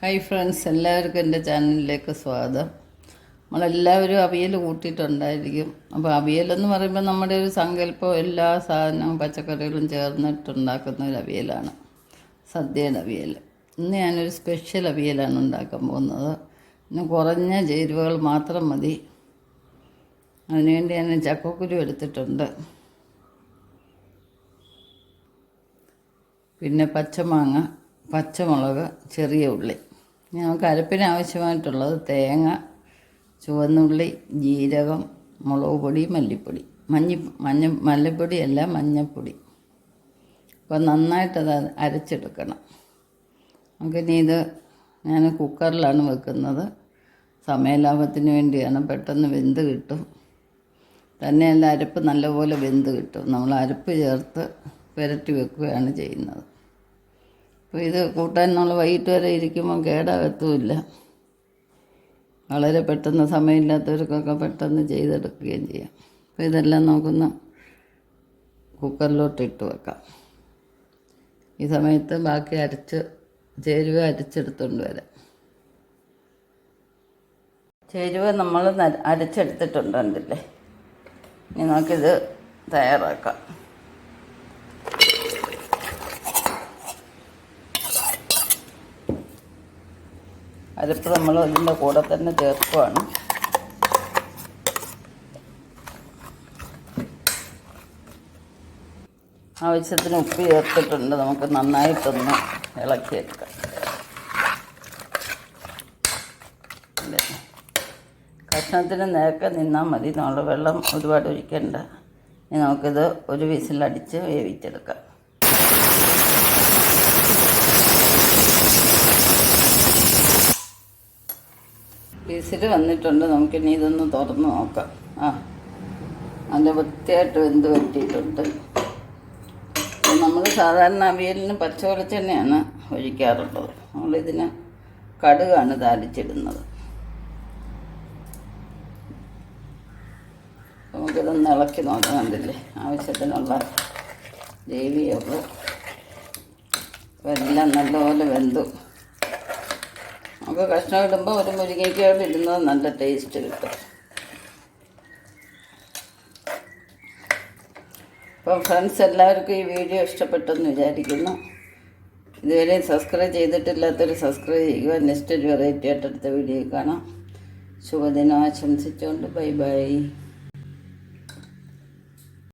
Hi friends എല്ലാവർക്കും എന്റെ ചാനലിലേക്ക് സ്വാഗതം. നമ്മളെല്ലാവരും അവിയൽ കൂട്ടിയിട്ടുണ്ടായിരിക്കും. അപ്പോൾ അവിയലെന്ന് പറയുമ്പോൾ നമ്മുടെ ഒരു സങ്കല്പം എല്ലാ സാധനവും പച്ചക്കറികളും ചേർന്നിട്ടുണ്ടാക്കുന്ന ഒരു അവിയലാണ്. സദ്യയുടെ അവിയൽ. ഇന്ന് ഞാനൊരു സ്പെഷ്യൽ അവിയലാണ് ഉണ്ടാക്കാൻ പോകുന്നത്. പിന്നെ കുറഞ്ഞ ചേരുവകൾ മാത്രം മതി. അതിനുവേണ്ടി ഞാൻ ചക്കക്കുരു എടുത്തിട്ടുണ്ട്. പിന്നെ പച്ചമാങ്ങ പച്ചമുളക് ചെറിയ ഉള്ളി. നമുക്ക് അരപ്പിന് ആവശ്യമായിട്ടുള്ളത് തേങ്ങ ചുവന്നുള്ളി ജീരകം മുളക് പൊടി മല്ലിപ്പൊടി. മഞ്ഞ മഞ്ഞ മല്ലിപ്പൊടി അല്ല മഞ്ഞൾപ്പൊടി അപ്പോൾ നന്നായിട്ടത് അരച്ചെടുക്കണം. നമുക്കിനി ഇത് ഞാൻ കുക്കറിലാണ് വെക്കുന്നത്. സമയലാഭത്തിന് വേണ്ടിയാണ് പെട്ടെന്ന് വെന്ത് കിട്ടും. തന്നെയല്ല അരപ്പ് നല്ലപോലെ വെന്ത് കിട്ടും. നമ്മൾ അരപ്പ് ചേർത്ത് പുരട്ടി വെക്കുകയാണ് ചെയ്യുന്നത്. അപ്പോൾ ഇത് കൂട്ടാൻ നമ്മൾ വൈകിട്ട് വരെ ഇരിക്കുമ്പോൾ കേടാകത്തുമില്ല. വളരെ പെട്ടെന്ന് സമയമില്ലാത്തവർക്കൊക്കെ പെട്ടെന്ന് ചെയ്തെടുക്കുകയും ചെയ്യാം. അപ്പോൾ ഇതെല്ലാം നമുക്കൊന്ന് കുക്കറിലോട്ട് ഇട്ട് വെക്കാം. ഈ സമയത്ത് ബാക്കി അരച്ച് ചേരുവ അരച്ചെടുത്തുകൊണ്ട് വരാം. ചേരുവ നമ്മൾ ന- അരച്ചെടുത്തിട്ടുണ്ട് കണ്ടില്ലേ? ഇനി നമുക്കിത് തയ്യാറാക്കാം. അരപ്പ് നമ്മൾ അതിന്റെ കൂടെ തന്നെ ചേർക്കുവാണ്. ആവശ്യത്തിന് ഉപ്പ് ചേർത്തിട്ടുണ്ട്. നമുക്ക് നന്നായിട്ടൊന്ന് ഇളക്കിയെടുക്കാം. ഭക്ഷണത്തിന് കഷ്ണത്തിന് നേരത്തെ നിന്നാൽ മതി. നമ്മൾ വെള്ളം ഒരുപാട് ഒഴിക്കേണ്ട. ഇനി നമുക്കിത് ഒരു വിസിലടിച്ച് വേവിച്ചെടുക്കാം. വിസിൽ വന്നിട്ടുണ്ട്. നമുക്കിനി ഇതൊന്ന് തുറന്ന് നോക്കാം. ആ നല്ല വൃത്തിയായിട്ട് വെന്ത് പറ്റിയിട്ടുണ്ട് നമ്മൾ സാധാരണ അവിയലിന് പച്ച വെളിച്ചെണ്ണയാണ് ഒഴിക്കാറുള്ളത്. നമ്മളിതിന് കടുകാണ് താലിച്ചിടുന്നത് നമുക്കിതൊന്ന് ഇളക്കി നോക്കാം കണ്ടില്ലേ ആവശ്യത്തിനുള്ള ദേവിയുള്ളൂ എല്ലാം നല്ലപോലെ വെന്തു. നമുക്ക് കഷ്ണം ഇടുമ്പോൾ ഒരു മുരിങ്ങയ്ക്കോട് ഇടുന്നത്. നല്ല ടേസ്റ്റ് കിട്ടും. അപ്പം ഫ്രണ്ട്സ് എല്ലാവർക്കും ഈ വീഡിയോ ഇഷ്ടപ്പെട്ടെന്ന് വിചാരിക്കുന്നു. ഇതുവരെ സബ്സ്ക്രൈബ് ചെയ്തിട്ടില്ലാത്തൊരു സബ്സ്ക്രൈബ് ചെയ്യുക. നെക്സ്റ്റ് ഒരു വെറൈറ്റി ആയിട്ട് അടുത്ത വീഡിയോ കാണാം. ശുഭദിനം. ആശംസിച്ചുകൊണ്ട് ബൈ ബൈ